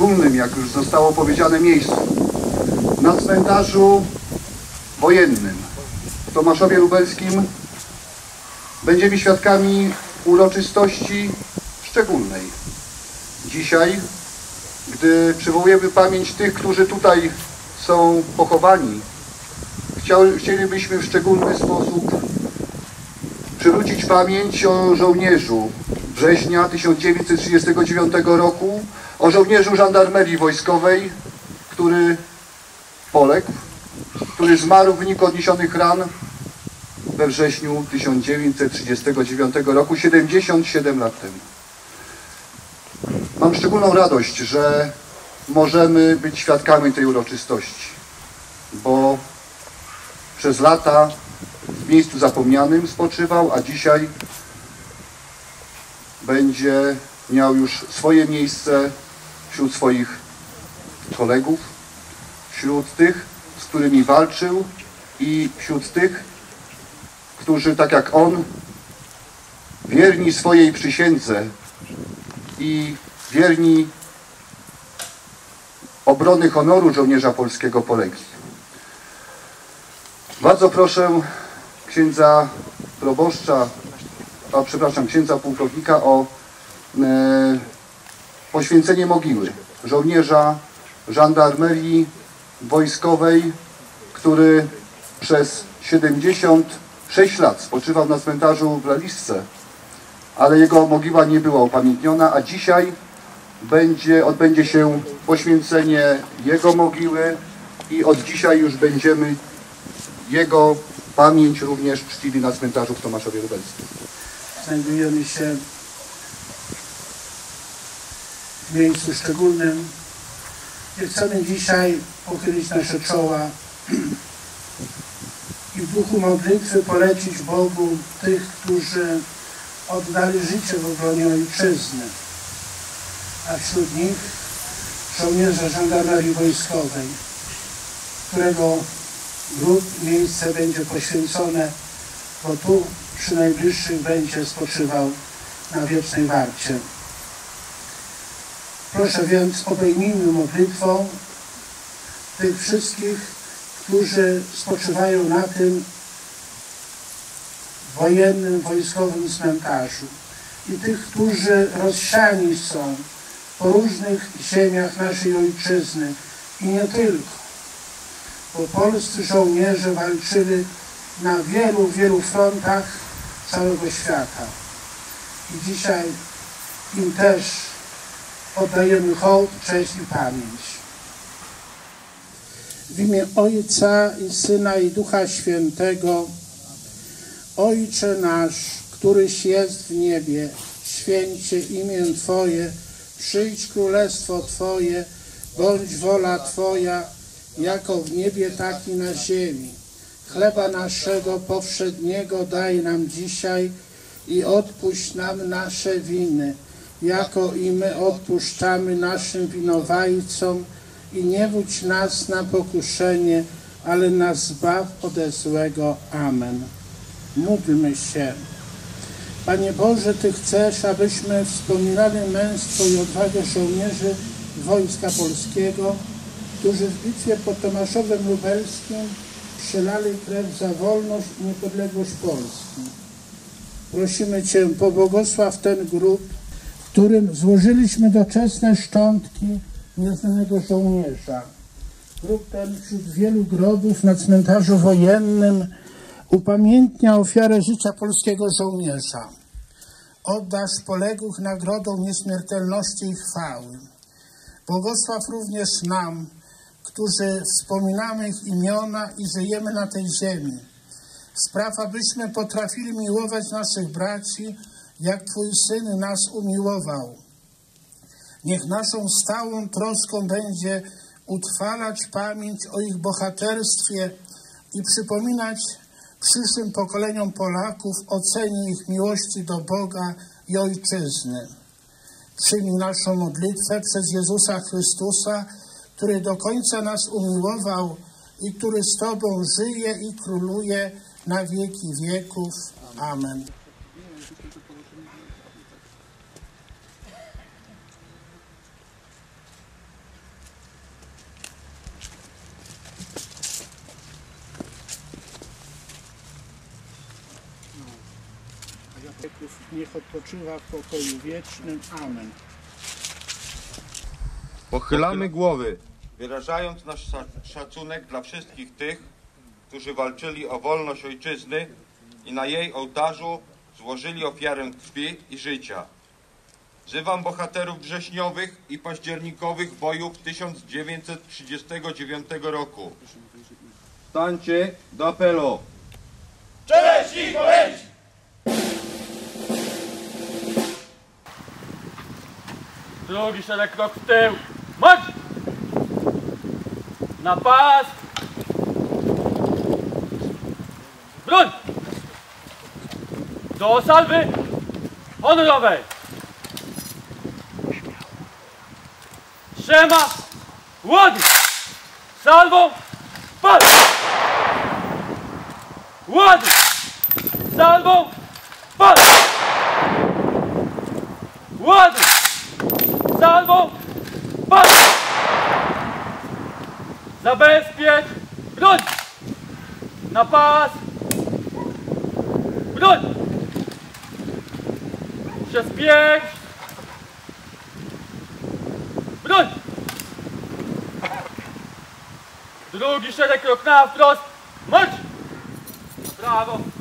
szczególnym, jak już zostało powiedziane, miejscu. Na cmentarzu wojennym w Tomaszowie Lubelskim będziemy świadkami uroczystości szczególnej. Dzisiaj, gdy przywołujemy pamięć tych, którzy tutaj są pochowani, chcielibyśmy w szczególny sposób przywrócić pamięć o żołnierzu września 1939 roku, o żołnierzu żandarmerii wojskowej, który poległ, który zmarł w wyniku odniesionych ran we wrześniu 1939 roku, 77 lat temu. Mam szczególną radość, że możemy być świadkami tej uroczystości, bo przez lata w miejscu zapomnianym spoczywał, a dzisiaj będzie miał już swoje miejsce wśród swoich kolegów, wśród tych, z którymi walczył i wśród tych, którzy tak jak on, wierni swojej przysiędze i wierni obrony honoru żołnierza polskiego polegli. Bardzo proszę księdza proboszcza, a przepraszam, księdza pułkownika o e, poświęcenie mogiły żołnierza żandarmerii wojskowej, który przez 76 lat spoczywał na cmentarzu w Lalisce, ale jego mogiła nie była upamiętniona, a dzisiaj będzie, odbędzie się poświęcenie jego mogiły i od dzisiaj już będziemy jego pamięć również czcili na cmentarzu w Tomaszowie Lubelskim. Znajdujemy się miejscu szczególnym i chcemy dzisiaj pochylić nasze czoła i w duchu modlitwy polecić Bogu tych, którzy oddali życie w obronie Ojczyzny, a wśród nich żołnierza żandarmerii wojskowej, którego grób miejsce będzie poświęcone, bo tu przy najbliższych będzie spoczywał na wiecznej warcie. Proszę więc obejmijmy modlitwą tych wszystkich, którzy spoczywają na tym wojennym, wojskowym cmentarzu i tych, którzy rozsiani są po różnych ziemiach naszej ojczyzny i nie tylko, bo polscy żołnierze walczyli na wielu, wielu frontach całego świata. I dzisiaj im też oddajemy hołd, cześć i pamięć. W imię Ojca i Syna i Ducha Świętego, Ojcze nasz, któryś jest w niebie, święcie imię Twoje, przyjdź królestwo Twoje, bądź wola Twoja, jako w niebie, tak i na ziemi. Chleba naszego powszedniego daj nam dzisiaj i odpuść nam nasze winy, jako i my odpuszczamy naszym winowajcom i nie wódź nas na pokuszenie, ale nas zbaw ode złego. Amen. Módlmy się. Panie Boże, Ty chcesz, abyśmy wspominali męstwo i odwagę żołnierzy Wojska Polskiego, którzy w bitwie pod Tomaszowem Lubelskim przelali krew za wolność i niepodległość Polski. Prosimy Cię, pobłogosław ten grób, w którym złożyliśmy doczesne szczątki nieznanego żołnierza. Grób ten wśród wielu grobów na cmentarzu wojennym upamiętnia ofiarę życia polskiego żołnierza. Oddasz poległych nagrodą nieśmiertelności i chwały. Błogosław również nam, którzy wspominamy ich imiona i żyjemy na tej ziemi. Spraw, abyśmy potrafili miłować naszych braci, jak Twój Syn nas umiłował. Niech naszą stałą troską będzie utrwalać pamięć o ich bohaterstwie i przypominać przyszłym pokoleniom Polaków o cenie ich miłości do Boga i Ojczyzny. Przyjmij naszą modlitwę przez Jezusa Chrystusa, który do końca nas umiłował i który z Tobą żyje i króluje na wieki wieków. Amen. Niech odpoczywa w pokoju wiecznym. Amen. Pochylamy głowy, wyrażając nasz sza- szacunek dla wszystkich tych, którzy walczyli o wolność ojczyzny i na jej ołtarzu złożyli ofiarę krwi i życia. Wzywam bohaterów wrześniowych i październikowych bojów 1939 roku. Stańcie do apelu! Drugi szereg krok w tył. Marsz! Na pas! Broń! Do salwy honorowej! Trzema! Ładuj! Salwą! Pas! Ładuj! Salwą! Pas! Ładuj! Salwą! Pas! Zabezpiecz! Broń! Na pas! Broń! Przez pięć! Broń! Drugi szereg krok na wprost! Marsz! Brawo! Patrz!